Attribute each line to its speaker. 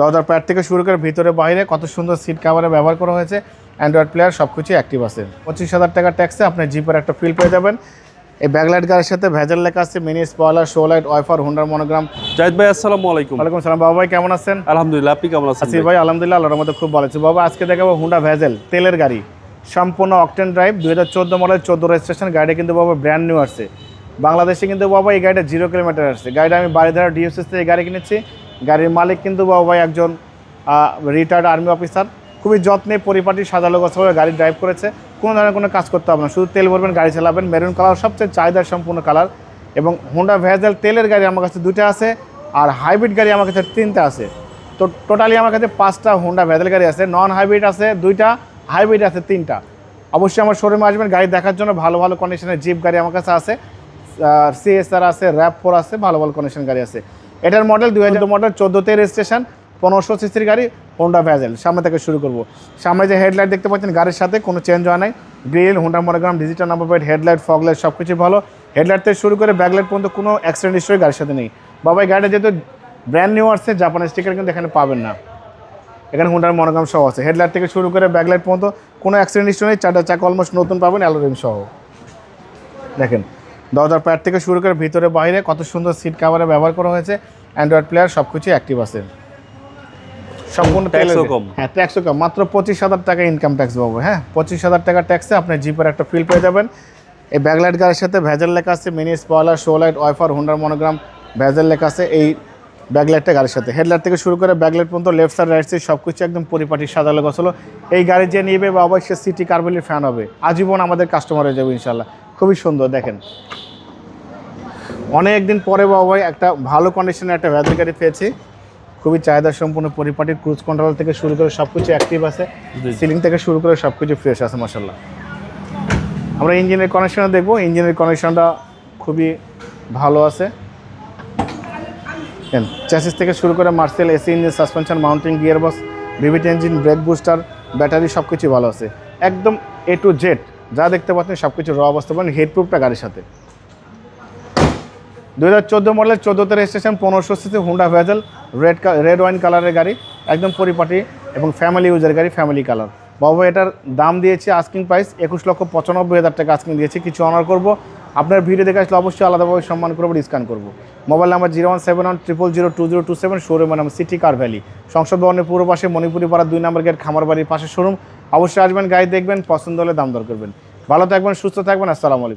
Speaker 1: দরজার প্যাড থেকে শুরু করে ভিতরে বাইরে কত সুন্দর সিট কাভারে ব্যবহার করা হয়েছে। অ্যান্ড্রয়েড প্লেয়ার সব কিছুই অ্যাক্টিভ আছে। পঁচিশ হাজার টাকা ট্যাক্সে আপনি জিপের একটা ফিল পেয়ে যাবেন। এই ব্যাকলাইট গাড়ির সাথে ভেজাল লেখা আছে mini spoiler show light wiper হুন্ডার মনোগ্রাম
Speaker 2: জাহিদ ভাই আসসালামু আলাইকুম।
Speaker 1: ওয়ালাইকুম সালাম বাবা ভাই কেমন আছেন?
Speaker 2: আলহামদুলিল্লাহ আপনি কেমন আছেন
Speaker 1: ভাই? আলহামদুলিল্লাহ আল্লাহর মধ্যে খুব ভালো আছে। বাবা আজকে দেখাবো হুন্ডা ভেজেল তেলের গাড়ি। সম্পূর্ণ অকটেন ড্রাইভ দুই হাজার চোদ্দ মডেল চোদ্দ রেজিস্ট্রেশন গাড়ি কিন্তু বাবা ব্র্যান্ড নিউ আসছে। বাংলাদেশে কিন্তু বাবা এই গাড়িটা জিরো কিলোমিটার আসছে। গাড়িটা আমি বাড়িধারা ডিএসএস থেকে এই গাড়ি কিনেছি। গাড়ির মালিক কিন্তু বাবা ভাই একজন রিটায়ার্ড আর্মি অফিসার খুবই যত্নে পরিপাটি সাজালো গোছাভাবে গাড়ি ড্রাইভ করেছে। কোনো ধরনের কোনো কাজ করতে হবে না। শুধু তেল ভরবেন, গাড়ি চালাবেন। মেরুন কালার সবচেয়ে চাহিদার সম্পূর্ণ কালার এবং হুন্ডা ভেজেল তেলের গাড়ি আমার কাছে দুটো আছে আর হাইব্রিড গাড়ি আমার কাছে তিনটা আছে। তো টোটালি আমার কাছে পাঁচটা হুন্ডা ভেজেল গাড়ি আছে। নন হাইব্রিড আছে দুইটা হাইব্রিড আছে তিনটা। অবশ্যই আমার শোরুমে আসবেন, গাড়ি দেখার জন্য ভালো ভালো কন্ডিশনের জিপ গাড়ি আমার কাছে আছে। সিএসআর আছে র্যাপ ফোর আছে, ভালো ভালো কন্ডিশন গাড়ি আছে। এটার মডেল দুই হাজার মডেল চোদ্দোতে রেজিস্ট্রেশন পনেরোশো সিসির গাড়ি হোন্ডা ভ্যাজেল সামনে থেকে শুরু করব। সামনে যে হেডলাইট দেখতে পাচ্ছেন গাড়ির সাথে কোনো চেঞ্জ হয় নাই। Grill Honda monogram digital number plate headlight fog light সব কিছু ভালো। হেডলাইট থেকে শুরু করে ব্যাকলাইট পর্যন্ত কোনো অ্যাক্সিডেন্ট হিস্ট্রি গাড়ির সাথে নেই। বাবা গাড়িটা যেহেতু ব্র্যান্ড নিউ আসছে জাপানের স্টিকার কিন্তু এখানে পাবেন না। এখানে হোন্ডার মনোগ্রাম সহ আছে। হেডলাইট থেকে শুরু করে ব্যাকলাইট পর্যন্ত কোনো অ্যাক্সিডেন্ট হিস্ট্রি নেই। চারটা চাকা অলমোস্ট নতুন পাবেন অ্যালোরিম সহ। দেখেন দরজার প্যাড থেকে শুরু করে ভিতরে বাইরে কত সুন্দর সিট কাভারে ব্যবহার করা হয়েছে। অ্যান্ড্রয়েড প্লেয়ার সব কিছুই অ্যাক্টিভ আছে। সম্পূর্ণ
Speaker 2: কম।
Speaker 1: হ্যাঁ ট্যাক্সও কম। মাত্র পঁচিশ হাজার টাকা ইনকাম ট্যাক্স পাবো হ্যাঁ? পঁচিশ হাজার টাকা ট্যাক্সে আপনি জিপের একটা ফিল পেয়ে যাবেন। এই ব্যাকলাইট গাড়ির সাথে ভেজাল লেখা আছে mini spoiler show light wiper হুন্ডার মনোগ্রাম ভেজাল লেখা আছে এই ব্যাকলাইটটা গাড়ির সাথে। হেডলাইট থেকে শুরু করে ব্যাকলাইট পর্যন্ত লেফট সাইড রাইট সাইড সব কিছু একদম পরিপাটি সাজালো গছলো। এই গাড়ি যে নিবে বা অবশ্যই সিটি কার্বেলির ফ্যান হবে। আজীবন আমাদের কাস্টমার হয়ে যাবে ইনশাল্লাহ খুবই সুন্দর দেখেন। অনেক দিন পরে বাবা ভাই একটা ভালো কন্ডিশনের একটা ভ্যাজেল গাড়ি পেয়েছি। খুবই চাহিদা সম্পূর্ণ পরিপাটি ক্রুজ কন্ট্রোল থেকে শুরু করে সব কিছু অ্যাক্টিভ আছে সিলিং থেকে শুরু করে সব কিছু ফ্রেশ আছে মাসাল্লাহ আমরা ইঞ্জিনের কানেকশনটা দেখব। ইঞ্জিনের কানেকশনটা খুবই ভালো আছে। চ্যাসিস থেকে শুরু করে Marcel AC engine suspension mounting gear box VVT engine brake booster battery সব কিছু ভালো আছে। একদম এ টু জেড যা দেখতে পাচ্ছেন সব কিছু র অবস্থা পাবেন হেডপ্রুফটা গাড়ির সাথে। দুই হাজার চোদ্দ মডেলের চোদ্দোতে রেজিস্ট্রেশন পনেরোশো CC Honda Vezel red red wine কালারের গাড়ি, একদম পরিপাটি এবং ফ্যামিলি ইউজের গাড়ি ফ্যামিলি কালার বাবু, এটার দাম দিয়েছি আস্কিং প্রাইস একুশ লক্ষ পঁচানব্বই হাজার টাকা আস্কিং দিয়েছি, কিছু অনার করব। আপনার ভিডিও দেখে আসলে অবশ্যই আলাদাভাবে সম্মান করব ডিসকাউন্ট করব। Mobile number zero one seven one triple zero two zero two seven শোরুমের নাম সিটি কার ভ্যালি সংসদ ভবনের পূর্ব পাশে মণিপুরি পাড়া দুই নম্বর গেট খামার বাড়ির পাশে শোরুম অবশ্যই আসবেন, গাড়ি দেখবেন, পছন্দ হলে দাম দর করবেন। ভালো থাকবেন, সুস্থ থাকবেন, আসসালামু আলাইকুম।